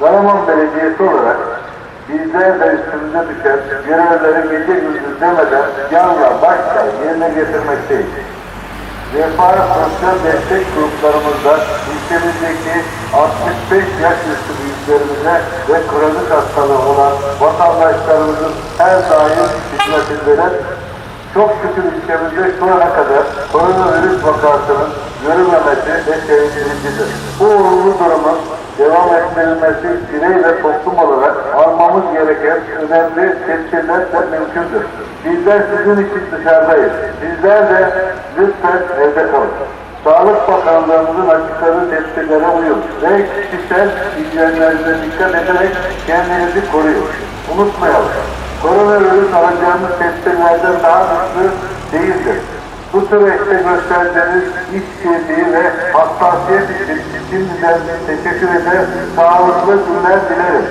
Karaman Belediyesi olarak bizler de üstümüze düşen görevleri gece gündüz demeden canla başla yerine getirmekteyiz. Refah sosyal destek gruplarımızda ülkemizdeki 65 yaş üstü büyüklerimize ve kronik hastalığı olan vatandaşlarımızın her daim hizmetindeler. Çok şükür ülkemizde şu ana kadar koronavirüs vakasının görülmemesi ve sevindiricidir. Bu olumlu durumun devam ettirilmesi birey ve toplum olarak almamız gereken önemli tedbirler de mümkündür. Bizler sizin için dışarıdayız. Sizler de lütfen evde kalın. Sağlık Bakanlığımızın açıkladığı tedbirlere uyun ve kişisel hijyenlerinize dikkat ederek kendinizi koruyun. Unutmayalım. Koronavirüs alacağımız tedbirlerden daha güçlü değildir. Bu süreçte gösterdiğiniz işbirliği ve hassasiyet için şimdiden teşekkür eder, sağlıklı günler dilerim.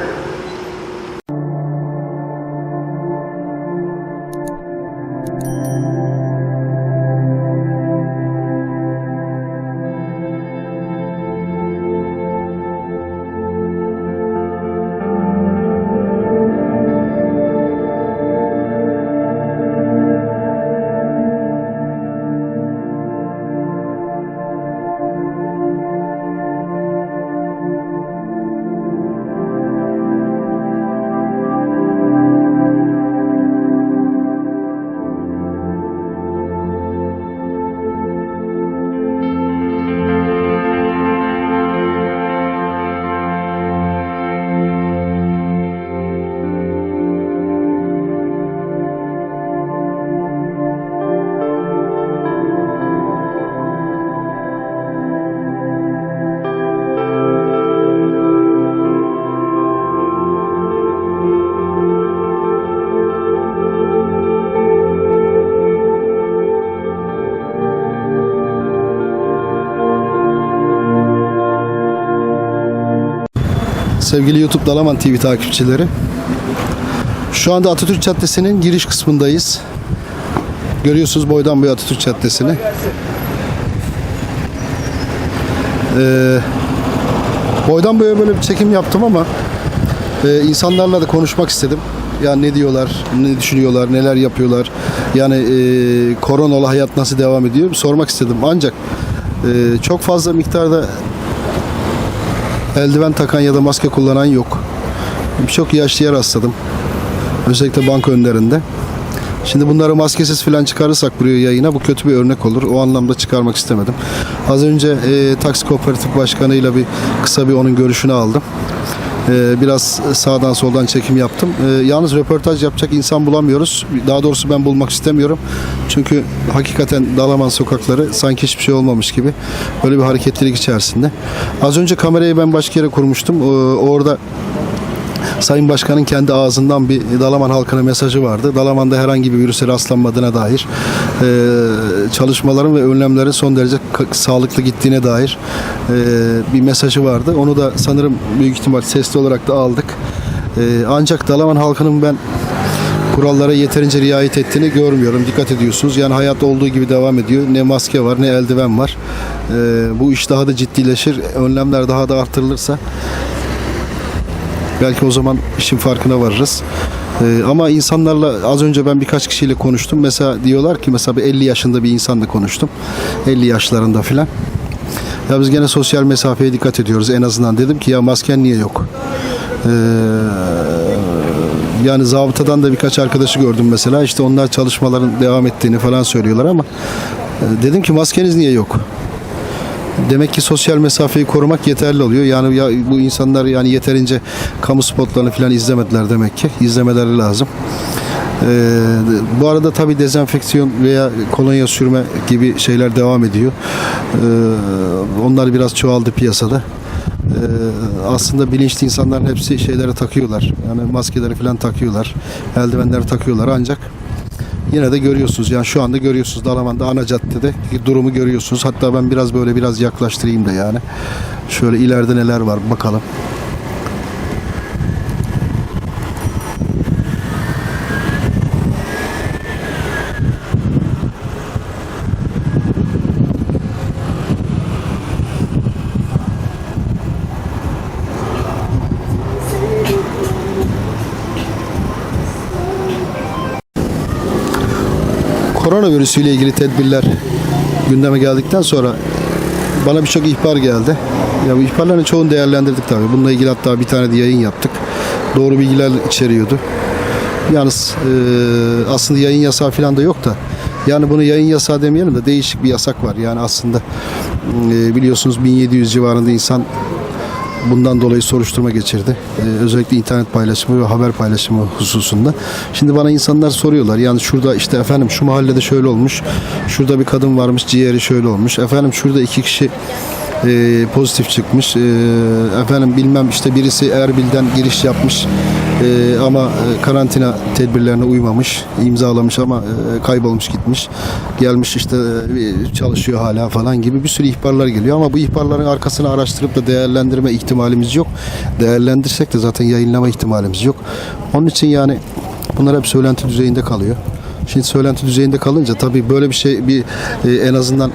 Sevgili YouTube Dalaman TV takipçileri. Şu anda Atatürk Caddesi'nin giriş kısmındayız. Görüyorsunuz boydan boya Atatürk Caddesi'ni. Ee, boydan boya böyle bir çekim yaptım ama e, insanlarla da konuşmak istedim. Yani ne diyorlar, ne düşünüyorlar, neler yapıyorlar. Yani e, koronalı hayat nasıl devam ediyor sormak istedim. Ancak e, çok fazla miktarda eldiven takan ya da maske kullanan yok. Birçok yaşlıya rastladım. Özellikle banka önlerinde. Şimdi bunları maskesiz falan çıkarırsak buraya yayına bu kötü bir örnek olur. O anlamda çıkarmak istemedim. Az önce e, taksi kooperatif başkanıyla bir kısa bir onun görüşünü aldım. E, biraz sağdan soldan çekim yaptım. E, yalnız röportaj yapacak insan bulamıyoruz. Daha doğrusu ben bulmak istemiyorum. Çünkü hakikaten Dalaman sokakları sanki hiçbir şey olmamış gibi. Böyle bir hareketlilik içerisinde. Az önce kamerayı ben başka yere kurmuştum. E, orada Sayın Başkan'ın kendi ağzından bir Dalaman halkına mesajı vardı. Dalaman'da herhangi bir virüse rastlanmadığına dair e, çalışmaların ve önlemlerin son derece sağlıklı gittiğine dair e, bir mesajı vardı. Onu da sanırım büyük ihtimal sesli olarak da aldık. E, ancak Dalaman halkının ben kurallara yeterince riayet ettiğini görmüyorum. Dikkat ediyorsunuz. Yani hayat olduğu gibi devam ediyor. Ne maske var ne eldiven var. E, bu iş daha da ciddileşir. Önlemler daha da artırılırsa Belki o zaman işin farkına varırız. Ee, ama insanlarla az önce ben birkaç kişiyle konuştum. Mesela diyorlar ki mesela bir 50 yaşında bir insanla konuştum. 50 yaşlarında filan. Ya biz gene sosyal mesafeye dikkat ediyoruz en azından. Dedim ki ya masken niye yok? Ee, yani zabıtadan da birkaç arkadaşı gördüm mesela. İşte onlar çalışmaların devam ettiğini falan söylüyorlar ama e, dedim ki maskeniz niye yok? Demek ki sosyal mesafeyi korumak yeterli oluyor. Yani ya bu insanlar yani yeterince kamu spotlarını falan izlemediler demek ki. İzlemeleri lazım. Ee, bu arada tabi dezenfeksiyon veya kolonya sürme gibi şeyler devam ediyor. Ee, onlar biraz çoğaldı piyasada. Ee, aslında bilinçli insanların hepsi şeylere takıyorlar. Yani maskeleri falan takıyorlar. Eldivenleri takıyorlar ancak Yine de görüyorsunuz yani şu anda görüyorsunuz Dalaman'da ana caddede durumu görüyorsunuz. Hatta ben biraz böyle biraz yaklaştırayım da yani. Şöyle ileride neler var bakalım. Koronavirüsü ile ilgili tedbirler gündeme geldikten sonra bana birçok ihbar geldi. Ya bu ihbarların çoğunu değerlendirdik tabii. Bununla ilgili hatta bir tane de yayın yaptık. Doğru bilgiler içeriyordu. Yalnız e, aslında yayın yasağı falan da yok da yani bunu yayın yasağı demeyelim de değişik bir yasak var. Yani aslında e, biliyorsunuz 1700 civarında insan bundan dolayı soruşturma geçirdi. Ee, özellikle internet paylaşımı ve haber paylaşımı hususunda. Şimdi bana insanlar soruyorlar. Yani şurada işte efendim şu mahallede şöyle olmuş. Şurada bir kadın varmış ciğeri şöyle olmuş. Efendim şurada iki kişi e, pozitif çıkmış. E, efendim bilmem işte birisi Erbil'den giriş yapmış e, ama karantina tedbirlerine uymamış. imzalamış ama e, kaybolmuş gitmiş. Gelmiş işte e, çalışıyor hala falan gibi bir sürü ihbarlar geliyor ama bu ihbarların arkasını araştırıp da değerlendirme ihtimalimiz yok. Değerlendirsek de zaten yayınlama ihtimalimiz yok. Onun için yani bunlar hep söylenti düzeyinde kalıyor. Şimdi söylenti düzeyinde kalınca tabii böyle bir şey bir e, en azından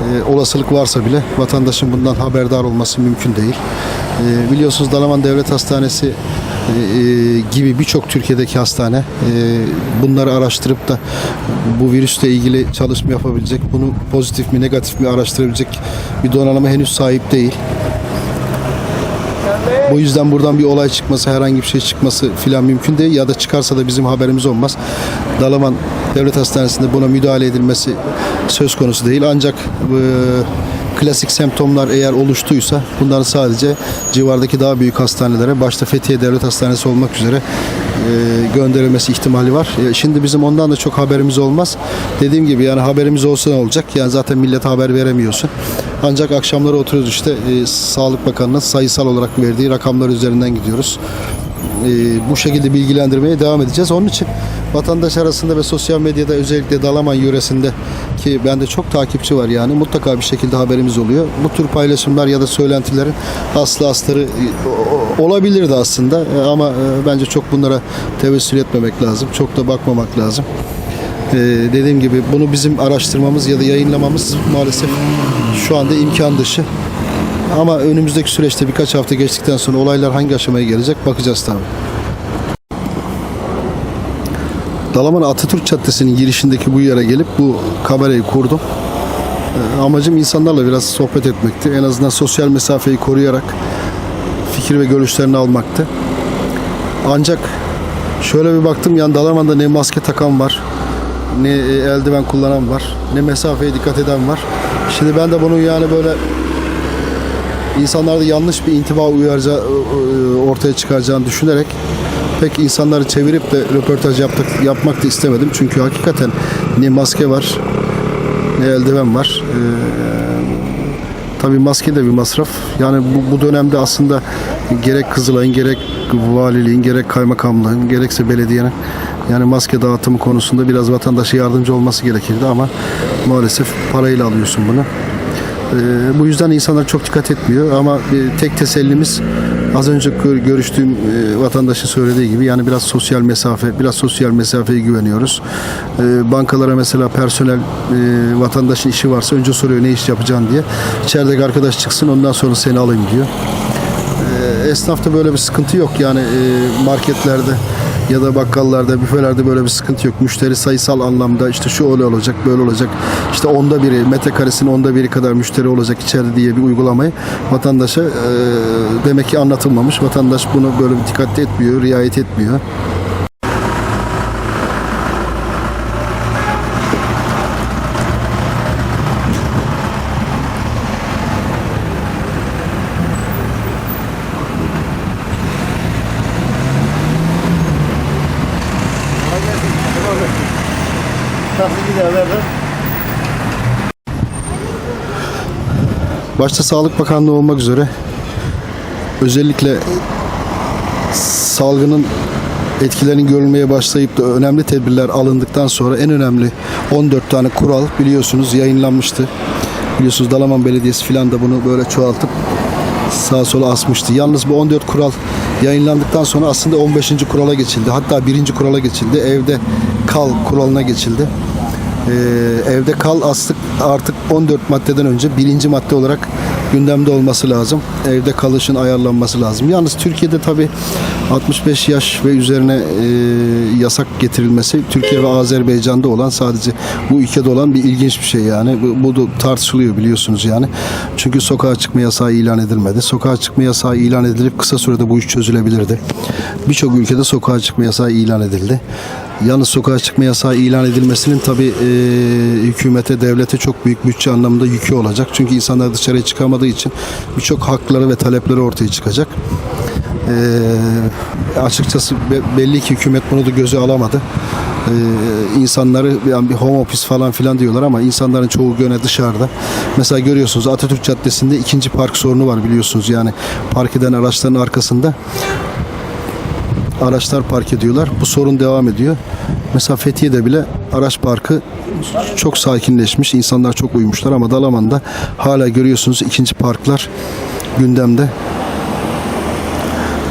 e, olasılık varsa bile vatandaşın bundan haberdar olması mümkün değil. E, biliyorsunuz Dalaman Devlet Hastanesi gibi birçok Türkiye'deki hastane e, bunları araştırıp da bu virüsle ilgili çalışma yapabilecek, bunu pozitif mi negatif mi araştırabilecek bir donanıma henüz sahip değil. Bu yüzden buradan bir olay çıkması, herhangi bir şey çıkması filan mümkün değil ya da çıkarsa da bizim haberimiz olmaz. Dalaman Devlet Hastanesi'nde buna müdahale edilmesi söz konusu değil. Ancak e, klasik semptomlar eğer oluştuysa bunların sadece civardaki daha büyük hastanelere, başta Fethiye Devlet Hastanesi olmak üzere e, gönderilmesi ihtimali var. E, şimdi bizim ondan da çok haberimiz olmaz. Dediğim gibi yani haberimiz olsa ne olacak? Yani zaten millete haber veremiyorsun. Ancak akşamları oturuyoruz işte e, Sağlık Bakanı'nın sayısal olarak verdiği rakamlar üzerinden gidiyoruz. E, bu şekilde bilgilendirmeye devam edeceğiz. Onun için vatandaş arasında ve sosyal medyada özellikle Dalaman yöresinde ki bende çok takipçi var yani mutlaka bir şekilde haberimiz oluyor. Bu tür paylaşımlar ya da söylentilerin aslı astarı e, olabilirdi aslında E, ama e, bence çok bunlara tevessül etmemek lazım. Çok da bakmamak lazım. Dediğim gibi bunu bizim araştırmamız ya da yayınlamamız maalesef şu anda imkan dışı. Ama önümüzdeki süreçte birkaç hafta geçtikten sonra olaylar hangi aşamaya gelecek bakacağız tabii. Dalaman Atatürk Caddesi'nin girişindeki bu yere gelip bu kamerayı kurdum. Ee, amacım insanlarla biraz sohbet etmekti. En azından sosyal mesafeyi koruyarak fikir ve görüşlerini almaktı. Ancak şöyle bir baktım yani Dalaman'da ne maske takan var, ne e, eldiven kullanan var, ne mesafeye dikkat eden var. Şimdi ben de bunun yani böyle insanlarda yanlış bir intiba uyarca, e, ortaya çıkaracağını düşünerek pek insanları çevirip de röportaj yaptık, yapmak da istemedim. Çünkü hakikaten ne maske var, ne eldiven var. Ee, Tabii maske de bir masraf. Yani bu, bu dönemde aslında gerek Kızılay'ın, gerek valiliğin, gerek kaymakamlığın, gerekse belediyenin yani maske dağıtımı konusunda biraz vatandaşa yardımcı olması gerekirdi ama maalesef parayla alıyorsun bunu. Ee, bu yüzden insanlar çok dikkat etmiyor ama tek tesellimiz az önce gör- görüştüğüm e, vatandaşın söylediği gibi yani biraz sosyal mesafe, biraz sosyal mesafeye güveniyoruz. Ee, bankalara mesela personel e, vatandaşın işi varsa önce soruyor ne iş yapacaksın diye. İçerideki arkadaş çıksın ondan sonra seni alayım diyor. Esnafta böyle bir sıkıntı yok yani e, marketlerde ya da bakkallarda, büfelerde böyle bir sıkıntı yok. Müşteri sayısal anlamda işte şu öyle olacak, böyle olacak. İşte onda biri, metrekaresinin onda biri kadar müşteri olacak içeride diye bir uygulamayı vatandaşa e, demek ki anlatılmamış. Vatandaş bunu böyle bir dikkatli etmiyor, riayet etmiyor. Başta Sağlık Bakanlığı olmak üzere özellikle salgının etkilerinin görülmeye başlayıp da önemli tedbirler alındıktan sonra en önemli 14 tane kural biliyorsunuz yayınlanmıştı. Biliyorsunuz Dalaman Belediyesi filan da bunu böyle çoğaltıp sağa sola asmıştı. Yalnız bu 14 kural yayınlandıktan sonra aslında 15. kurala geçildi. Hatta 1. kurala geçildi. Evde kal kuralına geçildi. Ee, evde kal astık artık 14 maddeden önce birinci madde olarak gündemde olması lazım. Evde kalışın ayarlanması lazım. Yalnız Türkiye'de tabi 65 yaş ve üzerine e, yasak getirilmesi Türkiye ve Azerbaycan'da olan sadece bu ülkede olan bir ilginç bir şey yani. Bu, bu da tartışılıyor biliyorsunuz yani. Çünkü sokağa çıkma yasağı ilan edilmedi. Sokağa çıkma yasağı ilan edilip kısa sürede bu iş çözülebilirdi. Birçok ülkede sokağa çıkma yasağı ilan edildi. Yalnız sokağa çıkma yasağı ilan edilmesinin tabi e, hükümete, devlete çok büyük bütçe anlamında yükü olacak. Çünkü insanlar dışarıya çıkamadığı için birçok hakları ve talepleri ortaya çıkacak. E, açıkçası be- belli ki hükümet bunu da göze alamadı. E, insanları yani bir home office falan filan diyorlar ama insanların çoğu gene dışarıda. Mesela görüyorsunuz Atatürk Caddesi'nde ikinci park sorunu var biliyorsunuz. Yani park eden araçların arkasında araçlar park ediyorlar. Bu sorun devam ediyor. Mesela Fethiye'de bile araç parkı çok sakinleşmiş. İnsanlar çok uyumuşlar ama Dalaman'da hala görüyorsunuz ikinci parklar gündemde.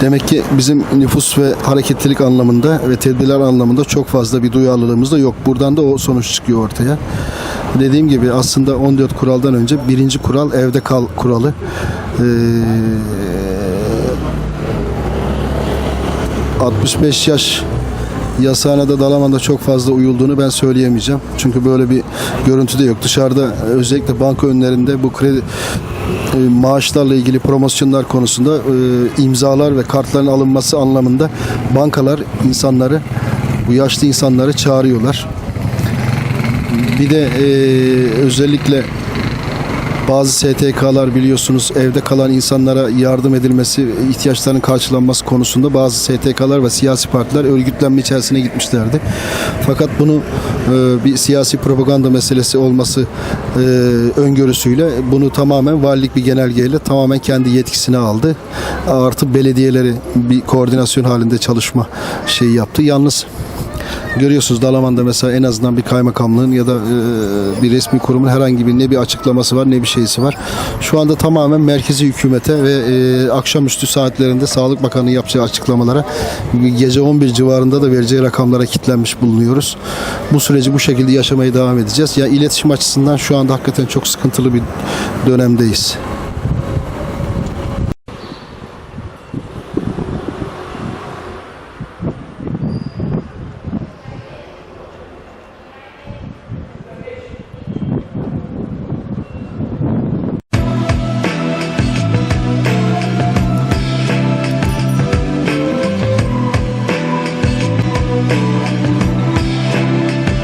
Demek ki bizim nüfus ve hareketlilik anlamında ve tedbirler anlamında çok fazla bir duyarlılığımız da yok. Buradan da o sonuç çıkıyor ortaya. Dediğim gibi aslında 14 kuraldan önce birinci kural evde kal kuralı. Ee, 65 yaş yasağına da Dalaman'da çok fazla uyulduğunu ben söyleyemeyeceğim. Çünkü böyle bir görüntü de yok. Dışarıda e, özellikle banka önlerinde bu kredi e, maaşlarla ilgili promosyonlar konusunda e, imzalar ve kartların alınması anlamında bankalar insanları bu yaşlı insanları çağırıyorlar. Bir de özellikle bazı STK'lar biliyorsunuz evde kalan insanlara yardım edilmesi, ihtiyaçlarının karşılanması konusunda bazı STK'lar ve siyasi partiler örgütlenme içerisine gitmişlerdi. Fakat bunu e, bir siyasi propaganda meselesi olması e, öngörüsüyle bunu tamamen valilik bir genelgeyle tamamen kendi yetkisine aldı. Artı belediyeleri bir koordinasyon halinde çalışma şeyi yaptı. Yalnız Görüyorsunuz Dalaman'da mesela en azından bir kaymakamlığın ya da e, bir resmi kurumun herhangi bir ne bir açıklaması var ne bir şeysi var. Şu anda tamamen merkezi hükümete ve e, akşamüstü saatlerinde Sağlık Bakanı yapacağı açıklamalara gece 11 civarında da vereceği rakamlara kitlenmiş bulunuyoruz. Bu süreci bu şekilde yaşamaya devam edeceğiz. Ya iletişim açısından şu anda hakikaten çok sıkıntılı bir dönemdeyiz.